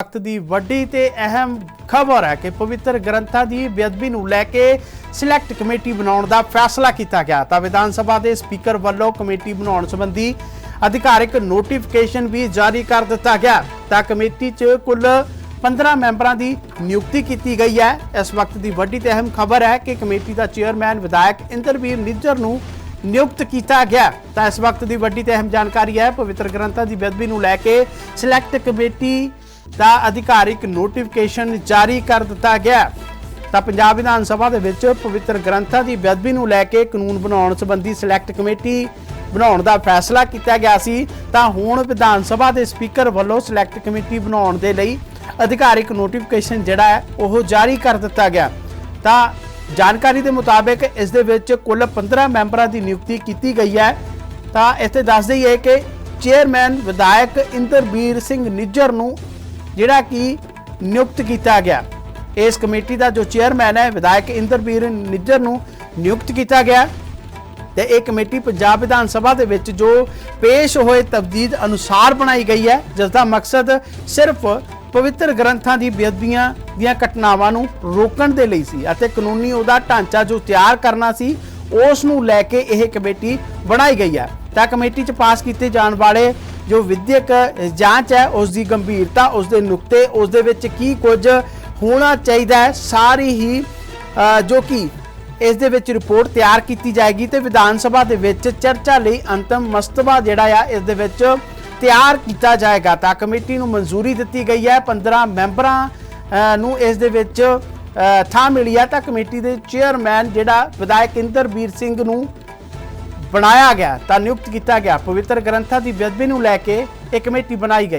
ਵਕਤ ਦੀ ਵੱਡੀ ਤੇ ਅਹਿਮ ਖਬਰ ਹੈ ਕਿ ਪਵਿੱਤਰ ਗ੍ਰੰਥਾਂ ਦੀ ਬੇਅਦਬੀ ਨੂੰ ਲੈ ਕੇ ਸਿਲੈਕਟ ਕਮੇਟੀ ਬਣਾਉਣ ਦਾ ਫੈਸਲਾ ਕੀਤਾ ਗਿਆ ਤਾਂ ਵਿਧਾਨ ਸਭਾ ਦੇ ਸਪੀਕਰ ਵੱਲੋਂ ਕਮੇਟੀ ਬਣਾਉਣ ਸੰਬੰਧੀ ਅਧਿਕਾਰਿਕ ਨੋਟੀਫਿਕੇਸ਼ਨ ਵੀ ਜਾਰੀ ਕਰ ਦਿੱਤਾ ਗਿਆ ਤਾਂ ਕਮੇਟੀ 'ਚ ਕੁੱਲ 15 ਮੈਂਬਰਾਂ ਦੀ ਨਿਯੁਕਤੀ ਕੀਤੀ ਗਈ ਹੈ। ਇਸ ਵਕਤ ਦੀ ਵੱਡੀ ਤੇ ਅਹਿਮ ਖਬਰ ਹੈ ਕਿ ਕਮੇਟੀ ਦਾ ਚੇਅਰਮੈਨ ਵਿਧਾਇਕ ਇੰਦਰਵੀਰ ਨਿੱਜਰ ਨੂੰ ਨਿਯੁਕਤ ਕੀਤਾ ਗਿਆ। ਤਾਂ ਇਸ ਵਕਤ ਦੀ ਵੱਡੀ ਤੇ ਅਹਿਮ ਜਾਣਕਾਰੀ ਹੈ, ਪਵਿੱਤਰ ਗ੍ਰੰਥਾਂ ਦੀ ਬੇਅਦਬੀ ਨੂੰ ਲੈ ਕੇ ਸਿਲੈਕਟ ਕਮੇਟੀ ਦਾ ਅਧਿਕਾਰਿਕ ਨੋਟੀਫਿਕੇਸ਼ਨ ਜਾਰੀ ਕਰ ਦਿੱਤਾ ਗਿਆ ਤਾਂ ਪੰਜਾਬ ਵਿਧਾਨ ਸਭਾ ਦੇ ਵਿੱਚ ਪਵਿੱਤਰ ਗ੍ਰੰਥਾਂ ਦੀ ਬੇਅਦਬੀ ਨੂੰ ਲੈ ਕੇ ਕਾਨੂੰਨ ਬਣਾਉਣ ਸੰਬੰਧੀ ਸਿਲੈਕਟ ਕਮੇਟੀ ਬਣਾਉਣ ਦਾ ਫੈਸਲਾ ਕੀਤਾ ਗਿਆ ਸੀ। ਤਾਂ ਹੁਣ ਵਿਧਾਨ ਸਭਾ ਦੇ ਸਪੀਕਰ ਵੱਲੋਂ ਸਿਲੈਕਟ ਕਮੇਟੀ ਬਣਾਉਣ ਦੇ ਲਈ ਅਧਿਕਾਰਿਕ ਨੋਟੀਫਿਕੇਸ਼ਨ ਜਿਹੜਾ ਹੈ, ਉਹ ਜਾਰੀ ਕਰ ਦਿੱਤਾ ਗਿਆ। ਤਾਂ ਜਾਣਕਾਰੀ ਦੇ ਮੁਤਾਬਕ ਇਸ ਦੇ ਵਿੱਚ ਕੁੱਲ 15 ਮੈਂਬਰਾਂ ਦੀ ਨਿਯੁਕਤੀ ਕੀਤੀ ਗਈ ਹੈ। ਤਾਂ ਇੱਥੇ ਦੱਸ ਦਈਏ ਕਿ ਚੇਅਰਮੈਨ ਵਿਧਾਇਕ ਇੰਦਰਬੀਰ ਸਿੰਘ ਨਿੱਜਰ ਨੂੰ ਜਿਹੜਾ ਕਿ ਨਿਯੁਕਤ ਕੀਤਾ ਗਿਆ। ਇਸ ਕਮੇਟੀ ਦਾ ਜੋ ਚੇਅਰਮੈਨ ਹੈ, ਵਿਧਾਇਕ ਇੰਦਰਵੀਰ ਨਿੱਜਰ ਨੂੰ ਨਿਯੁਕਤ ਕੀਤਾ ਗਿਆ ਤੇ ਇਹ ਕਮੇਟੀ ਪੰਜਾਬ ਵਿਧਾਨ ਸਭਾ ਦੇ ਵਿੱਚ ਜੋ ਪੇਸ਼ ਹੋਏ ਤਬਦੀਦ ਅਨੁਸਾਰ ਬਣਾਈ ਗਈ ਹੈ ਜਿਸ ਦਾ ਮਕਸਦ ਸਿਰਫ ਪਵਿੱਤਰ ਗ੍ਰੰਥਾਂ ਦੀ ਬੇਅਦਬੀਆਂ ਦੀਆਂ ਘਟਨਾਵਾਂ ਨੂੰ ਰੋਕਣ ਦੇ ਲਈ ਸੀ ਅਤੇ ਕਾਨੂੰਨੀ ਉਹਦਾ ਢਾਂਚਾ ਜੋ ਤਿਆਰ ਕਰਨਾ ਸੀ, ਉਸ ਨੂੰ ਲੈ ਕੇ ਇਹ ਕਮੇਟੀ ਬਣਾਈ ਗਈ ਹੈ। ਤਾਂ ਕਮੇਟੀ 'ਚ ਪਾਸ ਕੀਤੇ ਜਾਣ ਵਾਲੇ ਜੋ ਵਿਦਿਅਕ ਜਾਂਚ ਹੈ ਉਸ ਦੀ ਗੰਭੀਰਤਾ ਉਸ ਦੇ ਨੁਕਤੇ ਉਸ ਦੇ ਵਿੱਚ ਕੀ ਕੁਝ ਹੋਣਾ ਚਾਹੀਦਾ ਹੈ, ਸਾਰੀ ਹੀ ਜੋ ਕਿ ਇਸ ਦੇ ਵਿੱਚ ਰਿਪੋਰਟ ਤਿਆਰ ਕੀਤੀ ਜਾਏਗੀ ਤੇ ਵਿਧਾਨ ਸਭਾ ਦੇ ਵਿੱਚ ਚਰਚਾ ਲਈ ਅੰਤਮ ਮਸਤਬਾ ਜਿਹੜਾ ਆ, ਇਸ ਦੇ ਵਿੱਚ ਤਿਆਰ ਕੀਤਾ ਜਾਏਗਾ। ਤਾਂ ਕਮੇਟੀ ਨੂੰ ਮਨਜ਼ੂਰੀ ਦਿੱਤੀ ਗਈ ਹੈ 15 ਮੈਂਬਰਾਂ ਨੂੰ ਇਸ ਦੇ ਵਿੱਚ ਥਾਂ ਮਿਲੀ ਹੈ। ਤਾਂ ਕਮੇਟੀ ਦੇ ਚੇਅਰਮੈਨ ਜਿਹੜਾ ਵਿਧਾਇਕ ਇੰਦਰਬੀਰ ਸਿੰਘ ਨੂੰ ਬਣਾਇਆ ਗਿਆ ਤਾਂ ਨਿਯੁਕਤ ਕੀਤਾ ਗਿਆ। ਪਵਿੱਤਰ ਗ੍ਰੰਥਾਂ ਦੀ ਬੇਅਦਬੀ ਨੂੰ ਲੈ ਕੇ ਇਹ ਕਮੇਟੀ ਬਣਾਈ ਗਈ।